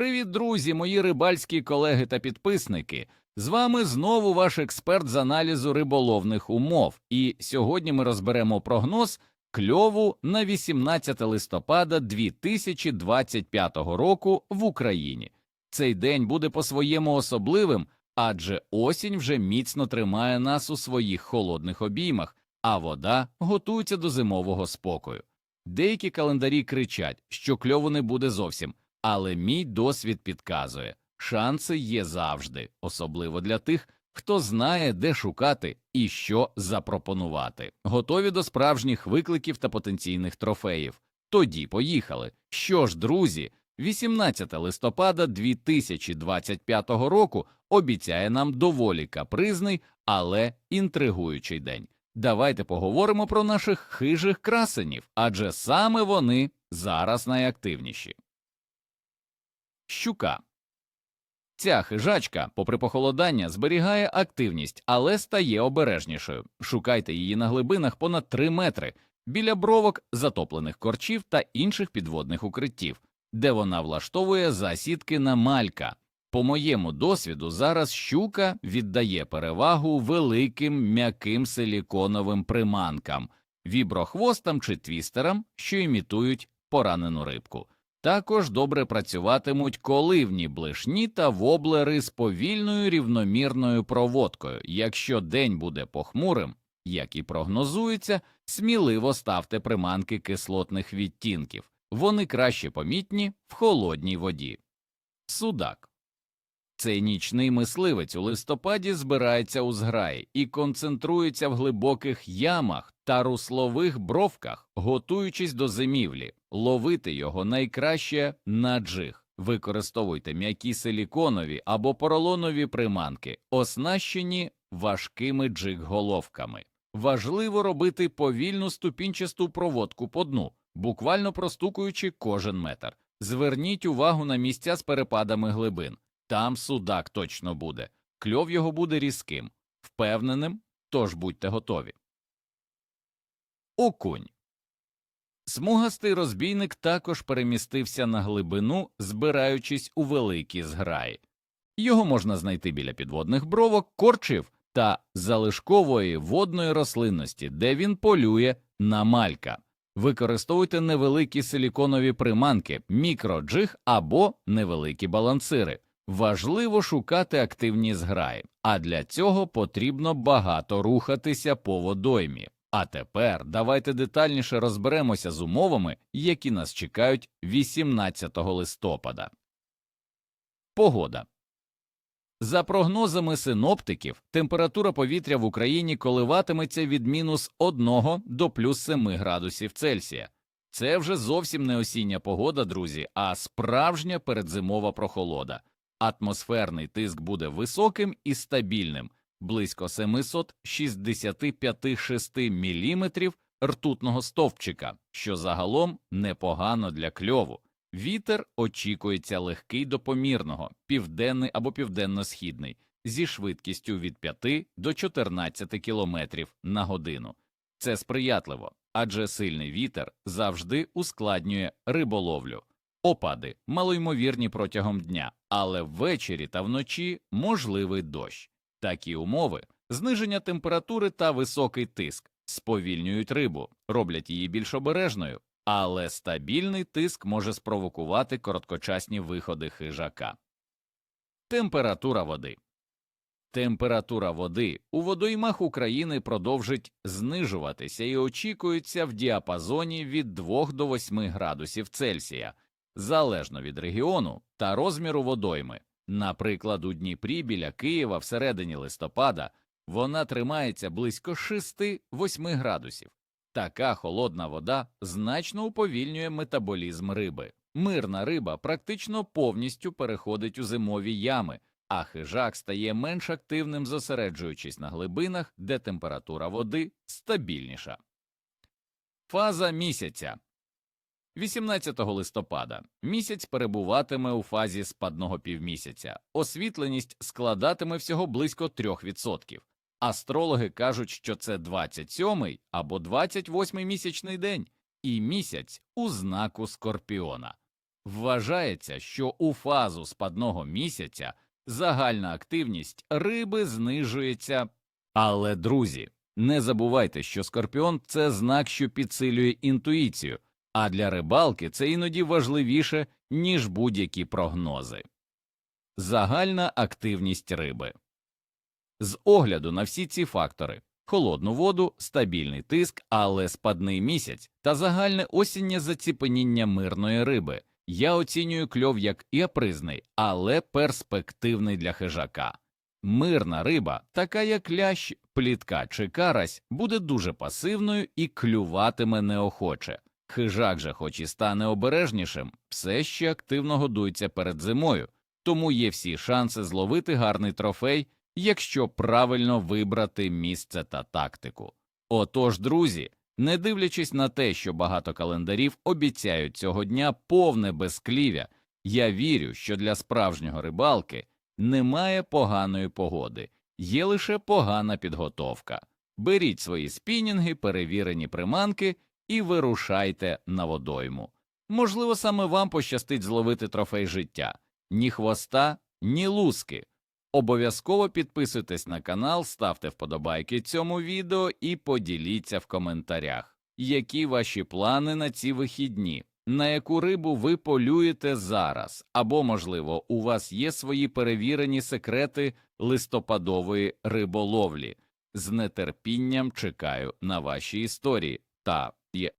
Привіт, друзі, мої рибальські колеги та підписники. З вами знову ваш експерт з аналізу риболовних умов. І сьогодні ми розберемо прогноз кльову на 18 листопада 2025 року в Україні. Цей день буде по-своєму особливим, адже осінь вже міцно тримає нас у своїх холодних обіймах, а вода готується до зимового спокою. Деякі календарі кричать, що кльову не буде зовсім, але мій досвід підказує, шанси є завжди, особливо для тих, хто знає, де шукати і що запропонувати. Готові до справжніх викликів та потенційних трофеїв. Тоді поїхали. Що ж, друзі, 18 листопада 2025 року обіцяє нам доволі капризний, але інтригуючий день. Давайте поговоримо про наших хижих красенів, адже саме вони зараз найактивніші. Щука. Ця хижачка, попри похолодання, зберігає активність, але стає обережнішою. Шукайте її на глибинах понад 3 метри, біля бровок, затоплених корчів та інших підводних укриттів, де вона влаштовує засідки на малька. По моєму досвіду, зараз щука віддає перевагу великим м'яким силіконовим приманкам, віброхвостам чи твістерам, що імітують поранену рибку. Також добре працюватимуть коливні блишні та воблери з повільною рівномірною проводкою. Якщо день буде похмурим, як і прогнозується, сміливо ставте приманки кислотних відтінків, вони краще помітні в холодній воді. Судак цей нічний мисливець у листопаді збирається у зграї і концентрується в глибоких ямах та руслових бровках, готуючись до зимівлі. Ловити його найкраще на джиг. Використовуйте м'які силіконові або поролонові приманки, оснащені важкими джиг-головками. Важливо робити повільну ступінчасту проводку по дну, буквально простукуючи кожен метр. Зверніть увагу на місця з перепадами глибин. Там судак точно буде, кльов його буде різким, впевненим, тож будьте готові. Окунь. Смугастий розбійник також перемістився на глибину, збираючись у великі зграї. Його можна знайти біля підводних бровок, корчів та залишкової водної рослинності, де він полює на малька. Використовуйте невеликі силіконові приманки, мікроджиг або невеликі балансири. Важливо шукати активні зграї, а для цього потрібно багато рухатися по водоймі. А тепер давайте детальніше розберемося з умовами, які нас чекають 18 листопада. Погода за прогнозами синоптиків, температура повітря в Україні коливатиметься від мінус 1 до плюс 7 градусів Цельсія. Це вже зовсім не осіння погода, друзі, а справжня передзимова прохолода. Атмосферний тиск буде високим і стабільним, близько 765,6 мм ртутного стовпчика, що загалом непогано для кльову. Вітер очікується легкий до помірного, південний або південно-східний, зі швидкістю від 5 до 14 км на годину. Це сприятливо, адже сильний вітер завжди ускладнює риболовлю. Опади малоймовірні протягом дня, але ввечері та вночі можливий дощ. Такі умови, зниження температури та високий тиск сповільнюють рибу, роблять її більш обережною, але стабільний тиск може спровокувати короткочасні виходи хижака. Температура води Температура води у водоймах України продовжить знижуватися і очікується в діапазоні від 2 до 8 градусів Цельсія залежно від регіону та розміру водойми. Наприклад, у Дніпрі біля Києва всередині листопада вона тримається близько 6-8 градусів. Така холодна вода значно уповільнює метаболізм риби. Мирна риба практично повністю переходить у зимові ями, а хижак стає менш активним, зосереджуючись на глибинах, де температура води стабільніша. Фаза місяця 18 листопада місяць перебуватиме у фазі спадного півмісяця, освітленість складатиме всього близько 3%. Астрологи кажуть, що це 27-й або 28-й місячний день, і місяць у знаку скорпіона. Вважається, що у фазу спадного місяця загальна активність риби знижується. Але, друзі, не забувайте, що скорпіон це знак, що підсилює інтуїцію, а для рибалки це іноді важливіше, ніж будь-які прогнози. Загальна активність риби. З огляду на всі ці фактори холодну воду, стабільний тиск, але спадний місяць та загальне осіннє заціпеніння мирної риби. Я оцінюю кльов як іапризний, але перспективний для хижака. Мирна риба, така як лящ, плітка чи карась, буде дуже пасивною і клюватиме неохоче. Хижак же, хоч і стане обережнішим, все ще активно годується перед зимою, тому є всі шанси зловити гарний трофей, якщо правильно вибрати місце та тактику. Отож, друзі, не дивлячись на те, що багато календарів обіцяють цього дня повне безклів'я, я вірю, що для справжнього рибалки немає поганої погоди, є лише погана підготовка. Беріть свої спінінги, перевірені приманки і вирушайте на водойму. Можливо, саме вам пощастить зловити трофей життя ні хвоста, ні луски. Обов'язково підписуйтесь на канал, ставте вподобайки цьому відео і поділіться в коментарях, які ваші плани на ці вихідні, на яку рибу ви полюєте зараз, або, можливо, у вас є свої перевірені секрети листопадової риболовлі. З нетерпінням чекаю на ваші історії та є